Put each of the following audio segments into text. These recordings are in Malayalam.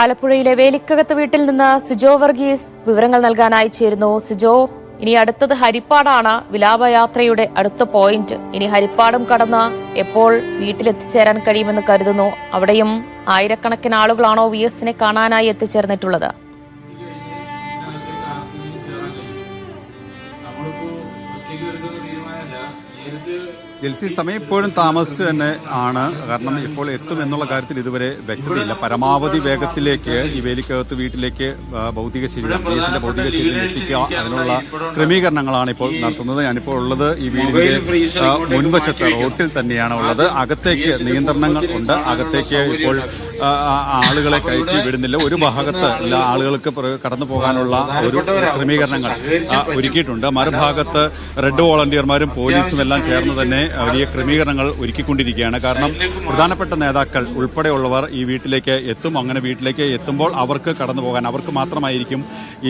ആലപ്പുഴയിലെ വേലിക്കകത്ത് വീട്ടിൽ നിന്ന് സിജോ വർഗീസ് വിവരങ്ങൾ നൽകാനായി ചേരുന്നു. സിജോ ഇനി അടുത്തത് ഹരിപ്പാടാണ്. വിലാപയാത്രയുടെ അടുത്ത പോയിന്റ്. ഇനി ഹരിപ്പാടും കടന്ന് എപ്പോൾ വീട്ടിലെത്തിച്ചേരാൻ കഴിയുമെന്ന് കരുതുന്നു. അവിടെയും ആയിരക്കണക്കിന് ആളുകളാണോ വി എസിനെ കാണാനായി എത്തിച്ചേർന്നിട്ടുള്ളത്? ജെൽസി സമയം ഇപ്പോഴും താമസിച്ച് തന്നെ ആണ്. കാരണം ഇപ്പോൾ എത്തും എന്നുള്ള കാര്യത്തിൽ ഇതുവരെ വ്യക്തതയില്ല. പരമാവധി വേഗത്തിലേക്ക് ഈ വേലിക്കകത്ത് വീട്ടിലേക്ക് ഭൗതിക ശരീരം ബി എസിന്റെ ഭൗതിക ശരീരം എത്തിക്കുക അതിനുള്ള ക്രമീകരണങ്ങളാണ് ഇപ്പോൾ നടത്തുന്നത്. ഞാനിപ്പോൾ ഉള്ളത് ഈ വീടിന്റെ മുൻവശത്തെ റോട്ടിൽ തന്നെയാണ് ഉള്ളത്. അകത്തേക്ക് നിയന്ത്രണങ്ങൾ ഉണ്ട്. അകത്തേക്ക് ഇപ്പോൾ ആളുകളെ കയറ്റി വിടുന്നില്ല. ഒരു ഭാഗത്ത് ആളുകൾക്ക് കടന്നു പോകാനുള്ള ഒരു ക്രമീകരണങ്ങൾ ഒരുക്കിയിട്ടുണ്ട്. മറുഭാഗത്ത് റെഡ് വോളണ്ടിയർമാരും പോലീസും എല്ലാം ചേർന്ന് തന്നെ വലിയ ക്രമീകരണങ്ങൾ ഒരുക്കിക്കൊണ്ടിരിക്കുകയാണ്. കാരണം പ്രധാനപ്പെട്ട നേതാക്കൾ ഉൾപ്പെടെയുള്ളവർ ഈ വീട്ടിലേക്ക് എത്തും. അങ്ങനെ വീട്ടിലേക്ക് എത്തുമ്പോൾ അവർക്ക് കടന്നു പോകാൻ അവർക്ക് മാത്രമായിരിക്കും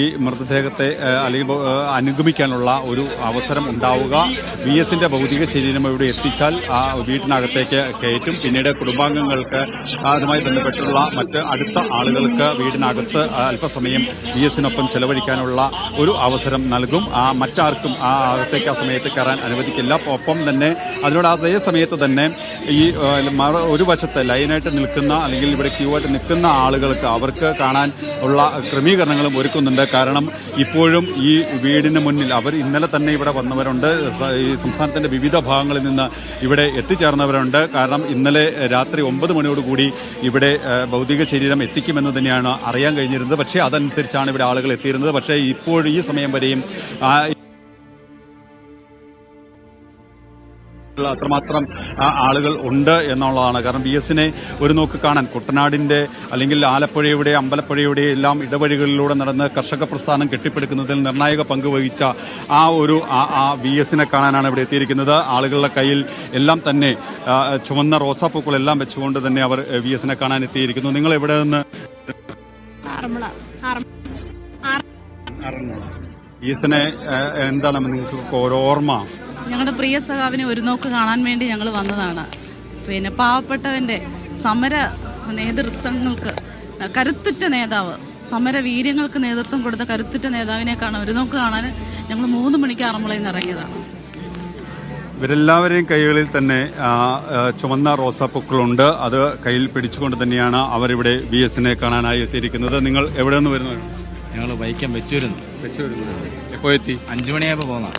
ഈ മൃതദേഹത്തെ അല്ലെങ്കിൽ അനുഗമിക്കാനുള്ള ഒരു അവസരം ഉണ്ടാവുക. വി എസിന്റെ ഭൗതിക ശരീരം ഇവിടെ എത്തിച്ചാൽ ആ വീട്ടിനകത്തേക്ക് കയറ്റും. പിന്നീട് കുടുംബാംഗങ്ങൾക്ക് അതുമായി ബന്ധപ്പെട്ടുള്ള മറ്റ് അടുത്ത ആളുകൾക്ക് വീടിനകത്ത് അല്പസമയം വി എസിനൊപ്പം ചെലവഴിക്കാനുള്ള ഒരു അവസരം നൽകും. ആ മറ്റാർക്കും ആ അകത്തേക്ക് ആ സമയത്ത് കയറാൻ അനുവദിക്കില്ല. ഒപ്പം തന്നെ അതിനോട് അതേ സമയത്ത് തന്നെ ഈ ഒരു വശത്ത് ലൈനായിട്ട് നിൽക്കുന്ന അല്ലെങ്കിൽ ഇവിടെ ക്യൂ ആയിട്ട് നിൽക്കുന്ന ആളുകൾക്ക് അവർക്ക് കാണാൻ ഉള്ള ക്രമീകരണങ്ങളും ഒരുക്കുന്നുണ്ട്. കാരണം ഇപ്പോഴും ഈ വീടിന് മുന്നിൽ അവർ ഇന്നലെ തന്നെ ഇവിടെ വന്നവരുണ്ട്. ഈ സംസ്ഥാനത്തിന്റെ വിവിധ ഭാഗങ്ങളിൽ നിന്ന് ഇവിടെ എത്തിച്ചേർന്നവരുണ്ട്. കാരണം ഇന്നലെ രാത്രി ഒമ്പത് മണിയോടുകൂടി ഇവിടെ ഭൗതിക ശരീരം എത്തിക്കുമെന്ന് തന്നെയാണ് അറിയാൻ കഴിഞ്ഞിരുന്നത്. പക്ഷേ അതനുസരിച്ചാണ് ഇവിടെ ആളുകൾ എത്തിയിരുന്നത്. പക്ഷേ ഇപ്പോഴും ഈ സമയം വരെയും ആ, അത്രമാത്രം ആളുകൾ ഉണ്ട് എന്നുള്ളതാണ്. കാരണം ബി എസിനെ ഒരു നോക്ക് കാണാൻ കുട്ടനാടിന്റെ അല്ലെങ്കിൽ ആലപ്പുഴയുടെ അമ്പലപ്പുഴയുടെ എല്ലാം ഇടവഴികളിലൂടെ നടന്ന് കർഷക പ്രസ്ഥാനം കെട്ടിപ്പടുക്കുന്നതിൽ നിർണായക പങ്ക് വഹിച്ച ആ ഒരു ആ- ബി എസിനെ കാണാനാണ് ഇവിടെ എത്തിയിരിക്കുന്നത്. ആളുകളുടെ കയ്യിൽ എല്ലാം തന്നെ ചുമന്ന ചുവന്ന റോസാപ്പൂക്കളെല്ലാം വെച്ചുകൊണ്ട് തന്നെ അവർ ബി എസിനെ കാണാൻ എത്തിയിരിക്കുന്നു. നിങ്ങൾ എവിടെ നിന്ന്? ബി എസിനെ എന്താണ് നിങ്ങൾക്ക് ഓർമ്മ? ഞങ്ങളുടെ പ്രിയ സഖാവിനെ ഒരു നോക്ക് കാണാൻ വേണ്ടി ഞങ്ങൾ വന്നതാണ്. പിന്നെ പാവപ്പെട്ടവന്റെ സമര നേതൃത്വങ്ങൾക്ക് കരുത്തുറ്റ നേതാവ് സമര വീര്യങ്ങൾക്ക് നേതൃത്വം കൊടുത്ത കരുത്തുറ്റ നേതാവിനെ കാണാൻ ഒരു നോക്ക് കാണാൻ ഞങ്ങൾ മൂന്ന് മണിക്ക് ആറന്മുളയിൽ നിന്ന് ഇറങ്ങിയതാണ്. ഇവരെല്ലാവരെയും കൈകളിൽ തന്നെ ചുവന്ന റോസാപ്പൂക്കളുണ്ട്. അത് കയ്യിൽ പിടിച്ചുകൊണ്ട് തന്നെയാണ് അവരിവിടെ ബി എസിനെ കാണാനായി എത്തിയിരിക്കുന്നത്. നിങ്ങൾ എവിടെ നിന്ന് വരുന്നത്? ഞങ്ങൾ വൈക്കം വെച്ചൂരുന്നു. വെച്ചു വരുന്നത് എപ്പോ എത്തി? അഞ്ചു മണിയായപ്പോൾ പോന്നാ.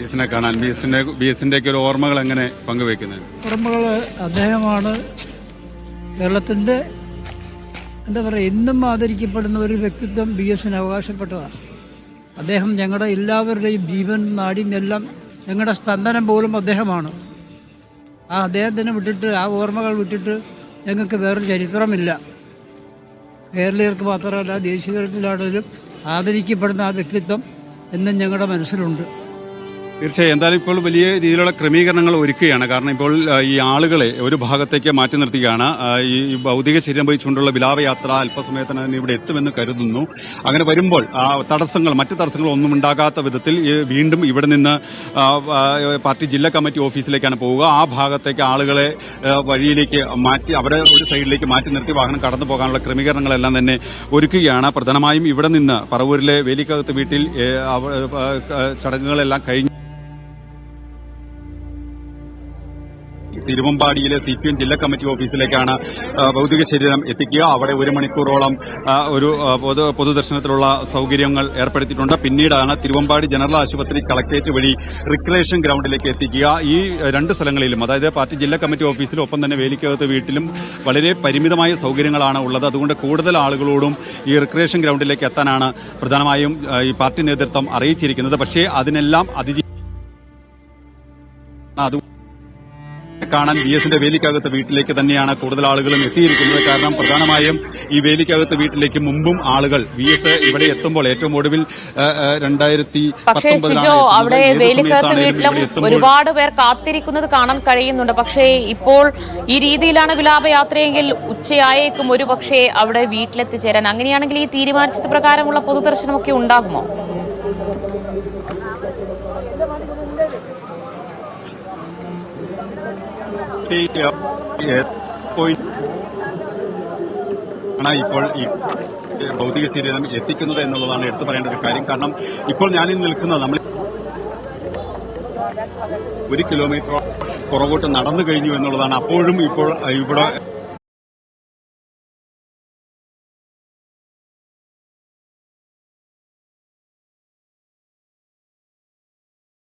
ബി എസിനെ കാണാൻ ബി എസിന്റെ ബി എസിന്റെ ഒക്കെ ഒരു ഓർമ്മകൾ എങ്ങനെ പങ്കുവെക്കുന്നത് ഓർമ്മകൾ അദ്ദേഹമാണ് കേരളത്തിന്റെ എന്താ പറയുക എന്നും ആദരിക്കപ്പെടുന്ന ഒരു വ്യക്തിത്വം ബി എസിന് അവകാശപ്പെട്ടതാണ്. അദ്ദേഹം ഞങ്ങളുടെ എല്ലാവരുടെയും ജീവൻ നാടിയും എല്ലാം ഞങ്ങളുടെ സ്പന്ദനം പോലും അദ്ദേഹമാണ്. ആ അദ്ദേഹത്തിനെ വിട്ടിട്ട് ആ ഓർമ്മകൾ വിട്ടിട്ട് ഞങ്ങൾക്ക് വേറൊരു ചരിത്രമില്ല. കേരളീയർക്ക് മാത്രമല്ല ദേശീയ തലത്തിലാണെങ്കിലും ആദരിക്കപ്പെടുന്ന ആ വ്യക്തിത്വം എന്നും ഞങ്ങളുടെ മനസ്സിലുണ്ട്. തീർച്ചയായും. എന്തായാലും ഇപ്പോൾ വലിയ രീതിയിലുള്ള ക്രമീകരണങ്ങൾ ഒരുക്കുകയാണ്. കാരണം ഇപ്പോൾ ഈ ആളുകളെ ഒരു ഭാഗത്തേക്ക് മാറ്റി നിർത്തുകയാണ്. ഈ ഭൗതിക ശരീരം വഹിച്ചുകൊണ്ടുള്ള വിലാപയാത്ര അല്പസമയത്തിനകം ഇവിടെ എത്തുമെന്ന് കരുതുന്നു. അങ്ങനെ വരുമ്പോൾ ആ, തടസ്സങ്ങൾ മറ്റു തടസ്സങ്ങൾ ഒന്നും ഉണ്ടാകാത്ത വിധത്തിൽ വീണ്ടും ഇവിടെ നിന്ന് പാർട്ടി ജില്ലാ കമ്മിറ്റി ഓഫീസിലേക്കാണ് പോവുക. ആ ഭാഗത്തേക്ക് ആളുകളെ വഴിയിലേക്ക് മാറ്റി അവിടെ ഒരു സൈഡിലേക്ക് മാറ്റി നിർത്തി വാഹനം കടന്നു പോകാനുള്ള ക്രമീകരണങ്ങളെല്ലാം തന്നെ ഒരുക്കുകയാണ്. പ്രധാനമായും ഇവിടെ നിന്ന് പറവൂരിലെ വേലിക്കകത്ത് വീട്ടിൽ ചടങ്ങുകളെല്ലാം കഴിഞ്ഞു തിരുവമ്പാടിയിലെ സി പി എം ജില്ലാ കമ്മിറ്റി ഓഫീസിലേക്കാണ് ഭൗതിക ശരീരം എത്തിക്കുക. അവിടെ ഒരു മണിക്കൂറോളം ഒരു പൊതു പൊതുദർശനത്തിലുള്ള സൗകര്യങ്ങൾ ഏർപ്പെടുത്തിയിട്ടുണ്ട്. പിന്നീടാണ് തിരുവമ്പാടി ജനറൽ ആശുപത്രി കളക്ടറേറ്റ് വഴി റിക്രിയേഷൻ ഗ്രൗണ്ടിലേക്ക് എത്തിക്കുക. ഈ രണ്ട് സ്ഥലങ്ങളിലും അതായത് പാർട്ടി ജില്ലാ കമ്മിറ്റി ഓഫീസിലും ഒപ്പം തന്നെ വേലിക്കകത്ത് വീട്ടിലും വളരെ പരിമിതമായ സൗകര്യങ്ങളാണ് ഉള്ളത്. അതുകൊണ്ട് കൂടുതൽ ആളുകളോടും ഈ റിക്രിയേഷൻ ഗ്രൗണ്ടിലേക്ക് എത്താനാണ് പ്രധാനമായും ഈ പാർട്ടി നേതൃത്വം അറിയിച്ചിരിക്കുന്നത്. പക്ഷേ അതിനെല്ലാം അതിജീ അത് കാണാൻ ബി എസിന്റെ വേലിക്കകത്ത് വീട്ടിലേക്ക് തന്നെയാണ് കൂടുതൽ ആളുകളും എത്തിയിരിക്കുന്നത്. കാരണം പ്രധാനമായും ഈ വേലിക്കകത്ത് വീട്ടിലേക്ക് മുമ്പും ആളുകൾ ബി എസ് ഇവിടെ എത്തുമ്പോൾ ഏറ്റവും ഒടുവിൽ രണ്ടായിരത്തി പക്ഷേ സിജോ അവിടെ വേലിക്കകത്ത് വീട്ടിലും ഒരുപാട് പേർ കാത്തിരിക്കുന്നത് കാണാൻ കഴിയുന്നുണ്ട്. പക്ഷേ ഇപ്പോൾ ഈ രീതിയിലാണ് വിലാപയാത്രയെങ്കിൽ ഉച്ചയായേക്കും ഒരു പക്ഷേ അവിടെ വീട്ടിലെത്തിച്ചേരാൻ. അങ്ങനെയാണെങ്കിൽ ഈ തീരുമാനിച്ചത് പ്രകാരമുള്ള പൊതുദർശനമൊക്കെ ഉണ്ടാകുമോ? ഇപ്പോൾ ഈ ഭൗതിക ശരീരം എത്തിക്കുന്നത് എന്നുള്ളതാണ് എടുത്തു പറയേണ്ട ഒരു കാര്യം. കാരണം ഇപ്പോൾ ഞാനിൽ നിൽക്കുന്നത് നമ്മൾ ഒരു കിലോമീറ്റർ പുറകോട്ട് നടന്നു കഴിഞ്ഞു എന്നുള്ളതാണ്. അപ്പോഴും ഇപ്പോൾ ഇവിടെ